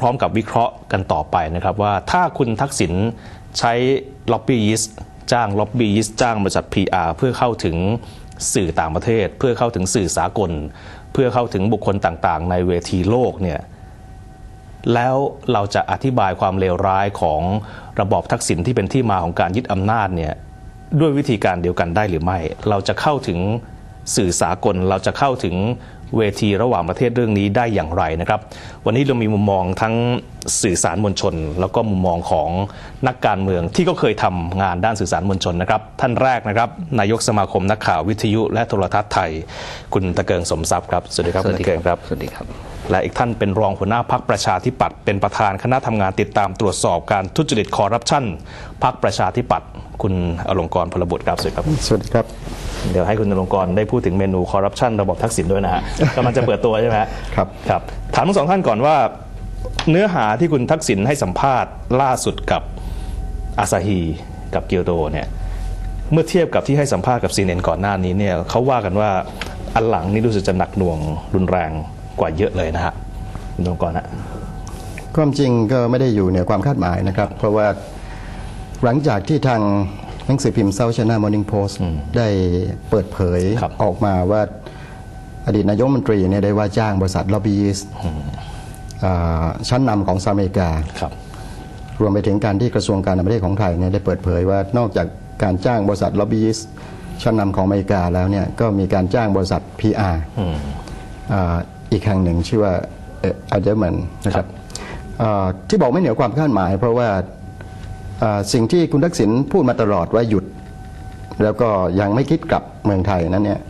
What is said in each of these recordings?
พร้อมๆ กับวิเคราะห์กันต่อไปนะครับว่าถ้าคุณทักษิณใช้ล็อบบี้ยิสจ้างล็อบบี้ยิสจ้างบริษัท PR เพื่อเข้าถึงสื่อต่างประเทศ เพื่อเข้าถึงสื่อสากล เพื่อเข้าถึงบุคคลต่างๆ ในเวทีโลกเนี่ยแล้วเราจะอธิบายความเลวร้ายของระบอบทักษิณที่เป็นที่มาของการยึดอำนาจเนี่ยด้วยวิธีการเดียวกันได้หรือไม่ เราจะเข้าถึงสื่อสากล เราจะเข้าถึง เวทีระหว่างประเทศเรื่องนี้ได้อย่างไรนะครับ วันนี้เรามีมุมมองทั้งสื่อสารมวลชน แล้วก็มุมมองของนักการเมืองที่ก็เคยทำงานด้านสื่อสารมวลชนนะครับ ท่านแรกนะครับ นายกสมาคมนักข่าววิทยุและโทรทัศน์ไทย คุณตะเกิงสมทรัพย์ครับสวัสดีครับคุณตะเกิงครับสวัสดีครับ และอีกท่านเป็นรองหัวหน้าพักประชาธิปัตย์เป็นประธานคณะทำงานติดตามตรวจสอบการทุจริตคอร์รัปชันพักประชาธิปัตย์ คุณอลงกรณ์พลบุตรครับสวัสดีครับ สวัสดีครับ เดี๋ยวให้คุณอลงกรณ์ได้พูดถึงเมนูคอร์รัปชันระบบทักษิณด้วยนะฮะกำลังจะเปิดตัวใช่ไหมฮะครับครับ ถามทั้งสองท่านก่อนว่า เนื้อหาที่คุณทักษิณให้สัมภาษณ์ล่าสุดกับอาซาฮีกับเกียวโดเนี่ยเมื่อเทียบกับที่ให้สัมภาษณ์กับซีเนนก่อนหน้านี้เนี่ยเขาว่ากันว่าอันหลังนี่รู้สึกจะหนักหน่วงรุนแรงกว่าเยอะเลยนะฮะคุณอลงกรณ์ฮะความจริงก็ไม่ได้อยู่เหนือความคาดหมายนะครับ เพราะว่า หลังจากที่ทางหนังสือพิมพ์ South China Morning Post ได้เปิดเผยครับออกมาว่าอดีตนายกรัฐมนตรีเนี่ยได้ว่าจ้างบริษัทล็อบบี้ยิสต์อ่าชั้นนำของสหรัฐอเมริกาครับรวมไปถึงการที่กระทรวงการต่างประเทศของไทยเนี่ยได้เปิดเผยว่านอกจากการจ้างบริษัทล็อบบี้ยิสต์ชั้นนำของอเมริกาแล้วเนี่ยก็มีการจ้างบริษัท PR อ่าอีกแห่งหนึ่งชื่อว่าอัลเดอร์มันนะครับอ่าที่บอกไม่เหนือความคาดหมาย เพราะว่าอ่า สิ่งที่คุณทักษิณพูดมาตลอดว่าหยุด แล้วก็ยังไม่คิดกลับเมืองไทยนั้นเนี่ย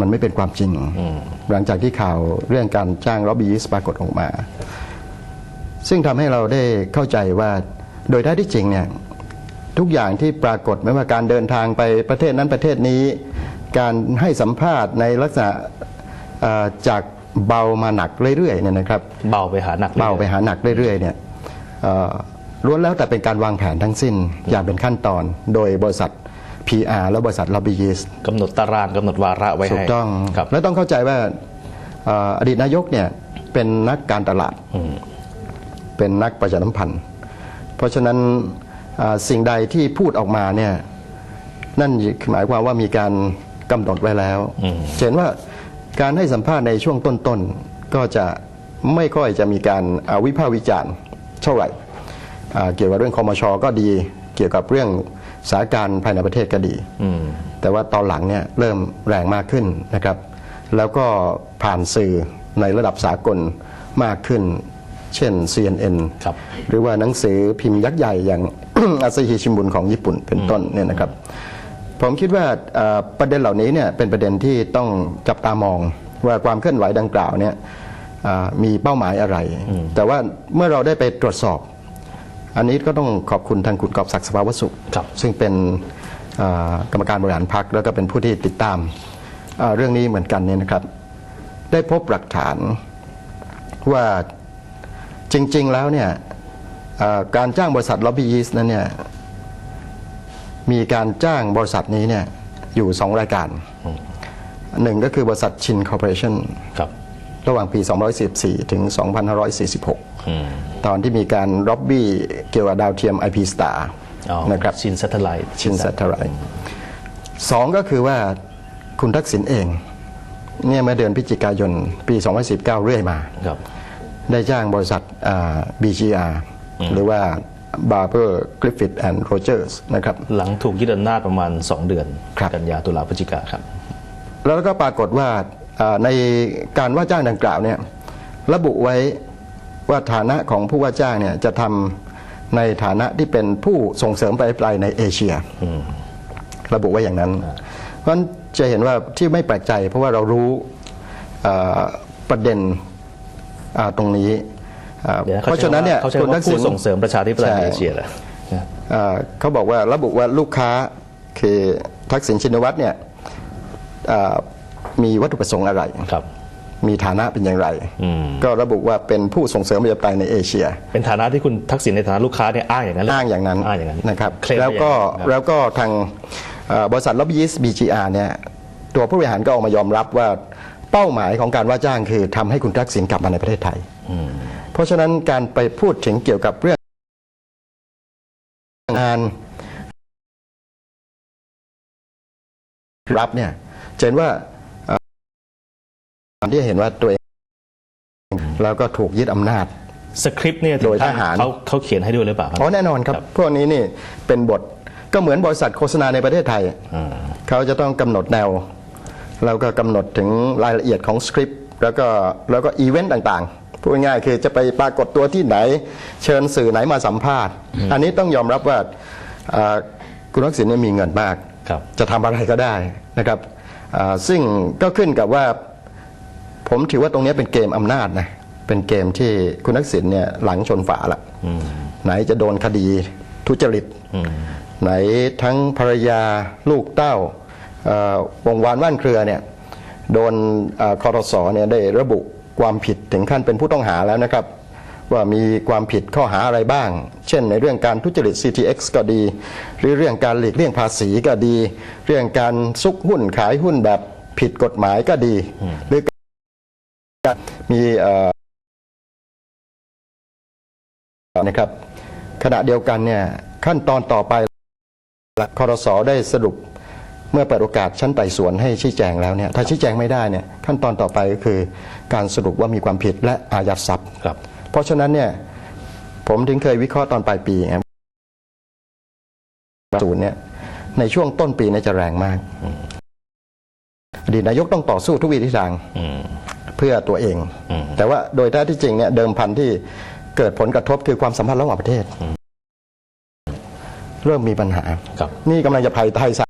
มันไม่เป็นความจริง หลังจากที่ข่าวเรื่องการจ้างล็อบบี้ยิสต์ปรากฏออกมา ซึ่งทำให้เราได้เข้าใจว่าโดยแท้ที่จริงเนี่ยทุกอย่างที่ปรากฏไม่ว่าการเดินทางไปประเทศนั้นประเทศนี้ การให้สัมภาษณ์ในลักษณะเอ่อจากเบามาหนักเรื่อยๆเนี่ยนะครับ เบาไปหาหนักลยเบาไปหาหนักเรื่อยๆเนี่ยเอ่อ ล้วนแล้วแต่เป็นการวางแผนทั้งสิ้นอย่างเป็นขั้นตอน โดยบริษัท PR และบริษัท lobbyist กำหนดตารางกำหนดวาระไว้ให้ถูกต้องครับและต้องเข้าใจว่าเอ่ออดีตนายกเนี่ยเป็นนักการตลาดเป็นนักประชาสัมพันธ์ เพราะฉะนั้นอ่าสิ่งใดที่พูดออกมาเนี่ยนั่นหมายความว่ามีการกำหนดไว้แล้วเห็นว่าการให้สัมภาษณ์ในช่วงต้นๆ ก็จะไม่ค่อยจะมีการอ่าวิพากษ์วิจารณ์เท่าไหร่อ่า เกี่ยวกับเรื่องคอมชก็ดี เกี่ยวกับเรื่องสถานการณ์ภายในประเทศก็ดีแต่ว่าตอนหลังเนี่ยเริ่มแรงมากขึ้นนะครับ แล้วก็ผ่านสื่อในระดับสากลมากขึ้น เช่น CNN ครับหรือว่าหนังสือพิมพ์ยักษ์ใหญ่อย่างอาซาฮิชิมบุนของญี่ปุ่นเป็นต้นเนี่ยนะครับ ผมคิดว่าเอ่อประเด็นเหล่านี้เนี่ยเป็นประเด็นที่ต้องจับตามองว่าความเคลื่อนไหวดังกล่าวเนี่ยอ่ามีเป้าหมายอะไร แต่ว่าเมื่อเราได้ไปตรวจสอบ อันนี้ก็ต้องขอบคุณทางคุณกอบศักดิ์สภาวสุขครับซึ่งเป็นอ่ากรรมการบริหารพรรคแล้วก็เป็นผู้ที่ติดตามอ่าเรื่องนี้เหมือนกันเนี่ยนะครับ ได้พบหลักฐานว่าจริง ๆ แล้วเนี่ยอ่าการจ้างบริษัทล็อบบี้ยิสนั้นเนี่ยมีการจ้างบริษัทนี้เนี่ยอยู่สองรายการหนึ่งก็คือบริษัทชินคอร์ปอเรชั่นค รับระหว่างปี214ถึง 2546 ตอนที่มีการร็อบบี้เกี่ยวกับดาวเทียม IP Star อ๋อนะครับชินซัตเทไลท์ชินสัตเทอร์ไรสองก็คือว่าคุณทักษิณเองเนี่ยเมื่อเดือนพฤศจิกายนปี 2019 เรื่อยมาครับได้จ้างบริษัทอ่า BGR หรือว่า Barber Griffith and Rogers นะครับ หลังถูกยึดอำนาจประมาณ 2 เดือนครับกันยาตุลาพฤศจิกาครับ แล้วก็ปรากฏว่าอ่า ในการว่าจ้างดังกล่าวเนี่ยระบุไว้ว่าฐานะของผู้ว่าจ้างเนี่ยจะทำในฐานะที่เป็นผู้ส่งเสริมไปปลายในเอเชียระบุไว้อย่างนั้น เพราะฉะนั้นจะเห็นว่าที่ไม่แปลกใจ เพราะว่าเรารู้อ่าประเด็นอ่าตรงนี้อ่าเดี๋ยวเพราะฉะนั้นเนี่ยเขาใช้คำว่าผู้ส่งเสริมประชาธิปไตยในเอเชียเหรออ่าเขาบอกว่าระบุว่าลูกค้าคือทักษิณชินวัตรเนี่ยอ่า มีวัตถุประสงค์อะไรครับ มีฐานะเป็นอย่างไร ก็ระบุว่าเป็นผู้ส่งเสริมประชาธิปไตยในเอเชีย เป็นฐานะที่คุณทักษิณในฐานะลูกค้าเนี่ยอ้างอย่างนั้นเลยอ้างอย่างนั้นอ้างอย่างนั้นนะครับเคลมแล้วก็อย่างนั้นแล้วก็ทางเอ่อบริษัทล็อบบี้ยิส BGR เนี่ยตัวผู้บริหารก็ออกมายอมรับว่าเป้าหมายของการว่าจ้างคือทำให้คุณทักษิณกลับมาในประเทศไทย เพราะฉะนั้นการไปพูดถึงเกี่ยวกับเรื่องงานรับเนี่ยจะเห็นว่า เอ่อที่เห็นว่าตัวเองแล้วก็ถูกยึดอำนาจสคริปต์เนี่ยโดยทหารเขาเขาเขียนให้ด้วยหรือเปล่าครับอ๋อแน่นอนครับ พวกนี้นี่เป็นบทก็เหมือนบริษัทโฆษณาในประเทศไทยเขาจะต้องกำหนดแนว แล้วก็กำหนดถึงรายละเอียดของสคริปต์แล้วก็แล้วก็อีเวนต์ต่างๆพูดง่ายๆคือจะไปปรากฏตัวที่ไหน เชิญสื่อไหนมาสัมภาษณ์ อันนี้ต้องยอมรับว่าอ่าคุณทักษิณเนี่ยมีเงินมากครับจะทำอะไรก็ได้นะครับอ่าซึ่งก็ขึ้นกับว่า ผมถือว่าตรงนี้เป็นเกมอำนาจนะเป็นเกมที่คุณทักษิณเนี่ยหลังชนฝาละไหนจะโดนคดีทุจริตไหนทั้งภรรยาลูกเต้าเอ่อวงวานว่านเครือเนี่ยโดนเอ่อคอรสเนี่ยได้ระบุความผิดถึงขั้นเป็นผู้ต้องหาแล้วนะครับ ว่ามีความผิดข้อหาอะไรบ้าง เช่นในเรื่องการทุจริต CTX ก็ดี หรือเรื่องการหลีกเลี่ยงภาษีก็ดี เรื่องการซุกหุ้นขายหุ้นแบบผิดกฎหมายก็ดีหรือ การมีเอ่อนะครับขณะเดียวกันเนี่ยขั้นตอนต่อไปคอรสได้สรุปเมื่อเปิดโอกาสชั้นไต่สวนให้ชี้แจงแล้วเนี่ยถ้าชี้แจงไม่ได้เนี่ยขั้นตอนต่อไปก็คือการสรุปว่ามีความผิดและอายัดทรัพย์ครับ เพราะฉะนั้นเนี่ยผมถึงเคยวิเคราะห์ตอนปลายปีไงศูนย์เนี่ยในช่วงต้นปีเนี่ยจะแรงมากอดีตนายกต้องต่อสู้ทุกวิถีทาง เพื่อตัวเอง แต่ว่าโดยแท้ที่จริงเนี่ยเดิมพันที่เกิดผลกระทบคือความสัมพันธ์ระหว่างประเทศ เริ่มมีปัญหาครับนี่กำลังจะภัยไทยส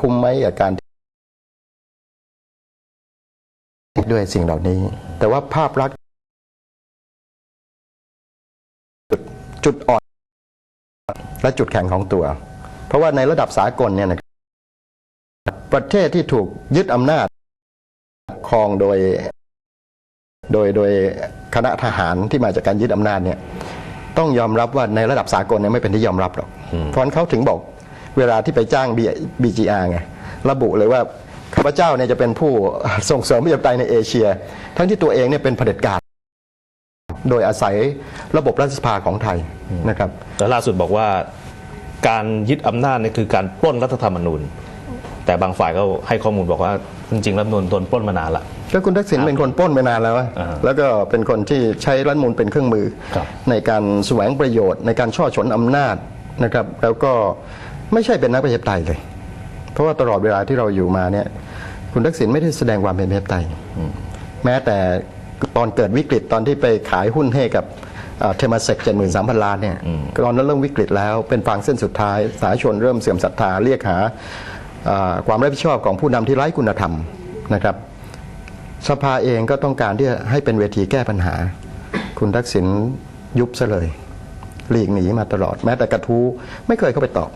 คุมไหมกับการด้วยสิ่งเหล่านี้ แต่ว่าภาพลักษณ์จุดจุดอ่อนและจุดแข็งของตัว เพราะว่าในระดับสากลเนี่ยนะครับ ประเทศที่ถูกยึดอำนาจครองโดย โดยโดยคณะทหารที่มาจากการยึดอำนาจเนี่ย ต้องยอมรับว่าในระดับสากลเนี่ยไม่เป็นที่ยอมรับหรอกเพราะฉะนั้นเขาถึงบอกเวลาที่ไปจ้าง B- BGR ไงระบุเลยว่าข้าพเจ้าเนี่ยจะเป็นผู้ส่งเสริมประชาธิปไตยในเอเชีย ทั้งที่ตัวเองเนี่ยเป็นเผด็จการโดยอาศัยระบบรัฐสภาของไทยนะครับแล้วล่าสุดบอกว่าการยึดอำนาจเนี่ยคือการปล้นรัฐธรรมนูญ แต่บางฝ่ายก็ให้ข้อมูลบอกว่า จริงๆรัฐธรรมนูญโดนปล้นมานานละ ก็คุณทักษิณเป็นคนปล้นไปนานแล้วอะอ่าแล้วก็เป็นคนที่ใช้รัฐธรรมนูลเป็นเครื่องมือ ครับ ในการแสวงประโยชน์ ในการช่อฉนอำนาจนะครับ แล้วก็ไม่ใช่เป็นนักประชาธิปไตยเลย เพราะว่าตลอดเวลาที่เราอยู่มาเนี่ย คุณทักษิณไม่ได้แสดงความเป็นประชาธิปไตยแม้แต่ตอนเกิดวิกฤตตอนที่ไปขายหุ้นให้กับเทมาเซกเจ็ดหมื่นสามพันล้านเนี่ยตอนนั้นเริ่มวิกฤตแล้วเป็นฟางเส้นสุดท้าย สาธารณชนเริ่มเสื่อมศรัทธาเรียกหาอ่า ความรับผิดชอบของผู้นำที่ไร้คุณธรรมนะครับ สภาเองก็ต้องการที่จะให้เป็นเวทีแก้ปัญหา คุณทักษิณยุบซะเลยหลีกหนีมาตลอดแม้แต่กระทู้ไม่เคยเข้าไปตอบ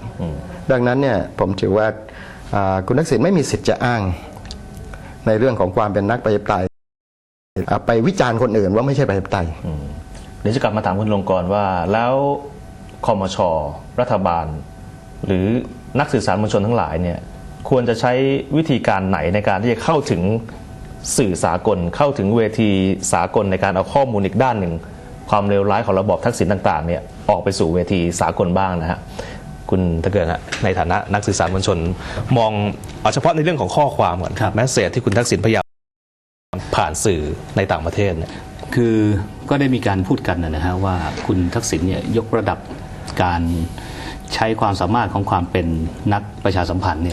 ดังนั้นเนี่ยผมถือว่าอ่าคุณทักษิณไม่มีสิทธิ์จะอ้าง ในเรื่องของความเป็นนักประชาธิปไตยอ่าไปวิจารณ์คนอื่นว่าไม่ใช่ประชาธิปไตยเดี๋ยวจะกลับมาถามคุณลงกรณ์ว่าแล้วคอมชรัฐบาล หรือนักสื่อสารมวลชนทั้งหลายเนี่ย ควรจะใช้วิธีการไหนในการที่จะเข้าถึงสื่อสากล เข้าถึงเวทีสากลในการเอาข้อมูลอีกด้านหนึ่ง ความเลวร้ายของระบอบทักษิณต่างๆเนี่ยออกไปสู่เวทีสากลบ้างนะฮะคุณตะเกิงฮะในฐานะนักสื่อสารมวลชน มองเอาเฉพาะในเรื่องของข้อความก่อนครับแมสเซจที่คุณทักษิณพยายามผ่านสื่อในต่างประเทศเนี่ยคือก็ได้มีการพูดกันนะฮะว่าคุณทักษิณเนี่ยยกระดับการใช้ความสามารถของความเป็นนักประชาสัมพันธ์เนี่ย